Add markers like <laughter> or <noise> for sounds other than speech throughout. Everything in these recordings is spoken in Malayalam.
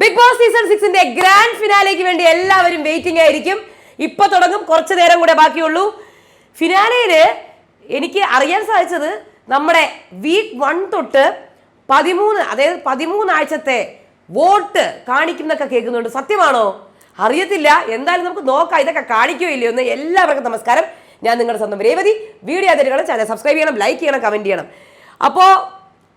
ബിഗ് ബോസ് സീസൺ സിക്സിന്റെ ഗ്രാൻഡ് ഫിനാലേക്ക് വേണ്ടി എല്ലാവരും വെയിറ്റിംഗ് ആയിരിക്കും. ഇപ്പൊ തുടങ്ങും കുറച്ചു നേരം കൂടെ ബാക്കിയുള്ളൂ. ഫിനാലയിൽ എനിക്ക് അറിയാൻ സാധിച്ചത് നമ്മുടെ വീക്ക് വൺ തൊട്ട് പതിമൂന്ന് അതായത് പതിമൂന്നാഴ്ചത്തെ വോട്ട് കാണിക്കുന്നൊക്കെ കേൾക്കുന്നുണ്ട്. സത്യമാണോ? അറിയത്തില്ല. എന്തായാലും നമുക്ക് നോക്കാം. ഇതൊക്കെ കാണിക്കുകയോ ഇല്ലയോ എന്ന് എല്ലാവർക്കും നമസ്കാരം. ഞാൻ നിങ്ങളുടെ സ്വന്തം രേവതി. വീഡിയോ അതിരുകളും ചാനൽ സബ്സ്ക്രൈബ് ചെയ്യണം ലൈക്ക് ചെയ്യണം കമന്റ് ചെയ്യണം. അപ്പോൾ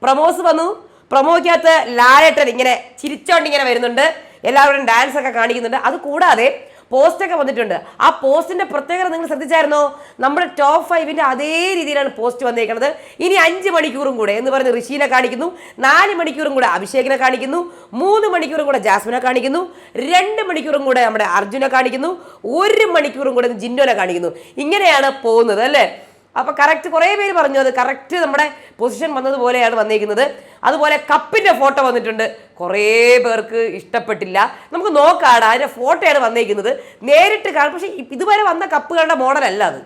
പ്രമോസ് വന്നു. പ്രൊമോക്കകത്ത് ലാലേട്ടൻ ഇങ്ങനെ ചിരിച്ചോണ്ട് ഇങ്ങനെ വരുന്നുണ്ട്. എല്ലാവരും ഡാൻസ് ഒക്കെ കാണിക്കുന്നുണ്ട്. അത് കൂടാതെ പോസ്റ്റ് ഒക്കെ വന്നിട്ടുണ്ട്. ആ പോസ്റ്റിന്റെ പ്രത്യേകത നിങ്ങൾ ശ്രദ്ധിച്ചായിരുന്നോ? നമ്മുടെ ടോപ്പ് ഫൈവിന്റെ അതേ രീതിയിലാണ് പോസ്റ്റ് വന്നേക്കുന്നത് ഇനി അഞ്ച് മണിക്കൂറും കൂടെ എന്ന് പറഞ്ഞ് ഋഷീനെ കാണിക്കുന്നു. നാല് മണിക്കൂറും കൂടെ അഭിഷേകിനെ കാണിക്കുന്നു. മൂന്ന് മണിക്കൂറും കൂടെ ജാസ്മിനെ കാണിക്കുന്നു. രണ്ട് മണിക്കൂറും കൂടെ നമ്മുടെ അർജുനെ കാണിക്കുന്നു. ഒരു മണിക്കൂറും കൂടെ ജിൻഡോനെ കാണിക്കുന്നു. ഇങ്ങനെയാണ് പോകുന്നത് അല്ലേ? അപ്പൊ കറക്റ്റ് കുറേ പേര് പറഞ്ഞു അത് കറക്റ്റ് നമ്മുടെ പൊസിഷൻ വന്നതുപോലെയാണ് വന്നിരിക്കുന്നത് അതുപോലെ കപ്പിന്റെ ഫോട്ടോ വന്നിട്ടുണ്ട്. കുറേ പേർക്ക് ഇഷ്ടപ്പെട്ടില്ല. നമുക്ക് നോക്കാടാ അതിന്റെ ഫോട്ടോയാണ് വന്നിരിക്കുന്നത് നേരിട്ട് കാണാം. പക്ഷെ ഇതുവരെ വന്ന കപ്പുകളുടെ മോഡലല്ല അത്.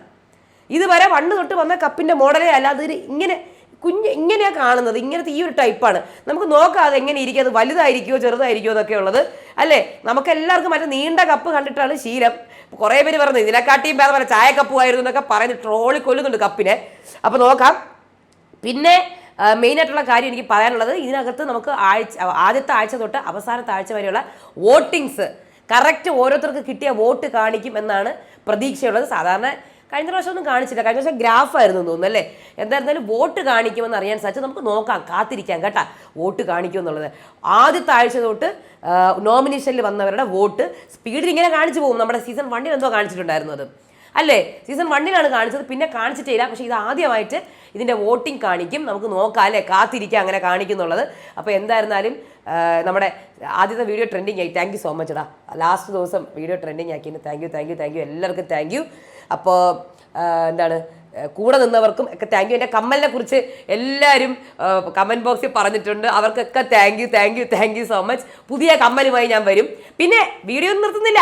ഇതുവരെ വണ്ണ് തൊട്ട് വന്ന കപ്പിന്റെ മോഡലേ അല്ല അത്. ഇങ്ങനെ കുഞ്ഞ് ഇങ്ങനെയാണ് കാണുന്നത്. ഇങ്ങനത്തെ ഈ ഒരു ടൈപ്പാണ് നമുക്ക് നോക്കാതെ എങ്ങനെ ഇരിക്കും? അത് വലുതായിരിക്കുമോ ചെറുതായിരിക്കുമോ എന്നൊക്കെ ഉള്ളത്. അല്ലേ? നമുക്ക് എല്ലാവർക്കും മറ്റേ നീണ്ട കപ്പ് കണ്ടിട്ടാണ് ശീലം. കുറേ പേര് പറയുന്നത് ഇതിനെക്കാട്ടിയും വേറെ പറഞ്ഞ ചായ കപ്പുമായിരുന്നു എന്നൊക്കെ പറയുന്നത് ട്രോളി കൊല്ലുന്നുണ്ട് കപ്പിനെ. അപ്പോൾ നോക്കാം. പിന്നെ മെയിൻ ആയിട്ടുള്ള കാര്യം എനിക്ക് പറയാനുള്ളത് ഇതിനകത്ത് നമുക്ക് ആഴ്ച ആദ്യത്തെ ആഴ്ച തൊട്ട് അവസാനത്തെ ആഴ്ച വരെയുള്ള വോട്ടിങ്സ്. കറക്റ്റ് ഓരോരുത്തർക്ക് കിട്ടിയ വോട്ട് കാണിക്കും എന്നാണ് പ്രതീക്ഷയുള്ളത്. സാധാരണ കഴിഞ്ഞ പ്രാവശ്യം ഒന്നും കാണിച്ചില്ല. കഴിഞ്ഞ പ്രാവശ്യം ഗ്രാഫായിരുന്നു തോന്നുന്നു അല്ലേ? എന്തായിരുന്നാലും വോട്ട് കാണിക്കുമെന്ന് അറിയാൻ സാധിച്ചു നമുക്ക് നോക്കാം കാത്തിരിക്കാം കേട്ടാ. വോട്ട് കാണിക്കും എന്നുള്ളത് ആദ്യത്തെ ആഴ്ച തൊട്ട് നോമിനേഷനിൽ വന്നവരുടെ വോട്ട് സ്പീഡിൽ ഇങ്ങനെ കാണിച്ചു പോകും. നമ്മുടെ സീസൺ വണ്ണിൽ എന്തോ കാണിച്ചിട്ടുണ്ടായിരുന്നു അത്. അല്ലേ? സീസൺ വണ്ണിലാണ് കാണിച്ചത്. പിന്നെ കാണിച്ചിട്ടില്ല പക്ഷേ ഇത് ആദ്യമായിട്ട് ഇതിന്റെ വോട്ടിംഗ് കാണിക്കും. നമുക്ക് നോക്കാം അല്ലേ? കാത്തിരിക്കാം അങ്ങനെ കാണിക്കുന്നുള്ളത്. അപ്പോൾ എന്തായിരുന്നാലും നമ്മുടെ ആദ്യത്തെ വീഡിയോ ട്രെൻഡിങ് ആയി. താങ്ക് യു സോ മച്ച് എടാ. ലാസ്റ്റ് ദിവസം വീഡിയോ ട്രെൻഡിങ് ആക്കിയതിന് thank you thank you thank you എല്ലാവർക്കും താങ്ക് യു അപ്പോൾ എന്താണ് കൂടെ നിന്നവർക്കും ഒക്കെ താങ്ക് യു എന്റെ കമ്മലിനെ കുറിച്ച് എല്ലാവരും കമന്റ് ബോക്സിൽ പറഞ്ഞിട്ടുണ്ട്. അവർക്കൊക്കെ thank you thank you thank you so much പുതിയ കമ്മലുമായി ഞാൻ വരും. പിന്നെ വീഡിയോ ഒന്നും നിർത്തുന്നില്ല.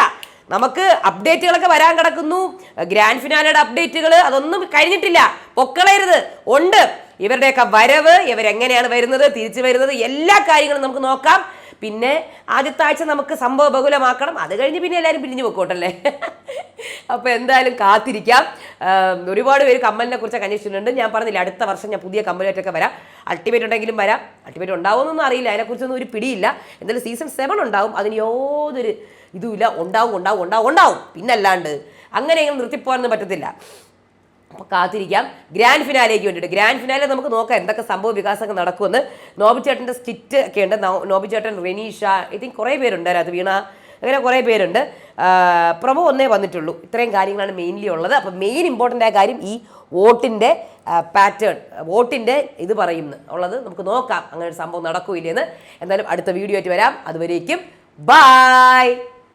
നമുക്ക് അപ്ഡേറ്റുകളൊക്കെ വരാൻ കിടക്കുന്നു. ഗ്രാൻഡ് ഫിനാലയുടെ അപ്ഡേറ്റുകൾ അതൊന്നും കഴിഞ്ഞിട്ടില്ല. പൊക്കളയരുത്. ഉണ്ട്. ഇവരുടെയൊക്കെ വരവ് ഇവരെങ്ങനെയാണ് വരുന്നത് തിരിച്ചു വരുന്നത് എല്ലാ കാര്യങ്ങളും നമുക്ക് നോക്കാം. പിന്നെ ആദ്യത്തെ ആഴ്ച നമുക്ക് സംഭവ ബഹുലമാക്കണം. അത് കഴിഞ്ഞ് പിന്നെ എല്ലാവരും പിരിഞ്ഞു പൊക്കോട്ടല്ലേ? <laughs> അപ്പോൾ എന്തായാലും കാത്തിരിക്കാം. ഒരുപാട് പേര് കമ്മലിനെ കുറിച്ച് അന്വേഷിച്ചിട്ടുണ്ട്. ഞാൻ പറഞ്ഞില്ല അടുത്ത വർഷം ഞാൻ പുതിയ കമ്മലായിട്ടൊക്കെ വരാം. അൾട്ടിമേറ്റ് ഉണ്ടെങ്കിലും വരാം. അൾട്ടിമേറ്റ് ഉണ്ടാവുമെന്നൊന്നും അറിയില്ല. അതിനെക്കുറിച്ചൊന്നും ഒരു പിടിയില്ല. എന്തായാലും സീസൺ സെവൻ ഉണ്ടാവും. അതിന് യാതൊരു ഇതുമില്ല ഉണ്ടാവും ഉണ്ടാവും ഉണ്ടാവും ഉണ്ടാവും. പിന്നല്ലാണ്ട് അങ്ങനെയെങ്കിലും നിർത്തിപ്പോകാനൊന്നും പറ്റത്തില്ല. അപ്പോൾ കാത്തിരിക്കാം. ഗ്രാൻഡ് ഫിനാലേക്ക് വേണ്ടിയിട്ട്. ഗ്രാൻഡ് ഫിനാലെ നമുക്ക് നോക്കാം എന്തൊക്കെ സംഭവ വികാസങ്ങൾ നടക്കുമെന്ന്. നോബി ചേട്ടന്റെ സ്റ്റിറ്റ് ഒക്കെ ഉണ്ട്. നോബിചേട്ടൻ നോബി ചേട്ടൻ റെനീഷ ഐ തിങ്ക് കുറേ പേരുണ്ട് അത് വീണ അങ്ങനെ കുറേ പേരുണ്ട്. പ്രഭു ഒന്നേ വന്നിട്ടുള്ളൂ. ഇത്രയും കാര്യങ്ങളാണ് മെയിൻലി ഉള്ളത്. അപ്പോൾ മെയിൻ ഇമ്പോർട്ടന്റ് ആയ കാര്യം ഈ വോട്ടിന്റെ പാറ്റേൺ വോട്ടിന്റെ ഇത് പറയുന്നു ഉള്ളത് നമുക്ക് നോക്കാം. അങ്ങനെ ഒരു സംഭവം നടക്കൂലെന്ന് എന്തായാലും അടുത്ത വീഡിയോ ആയിട്ട് വരാം. അതുവരേക്കും ബായ്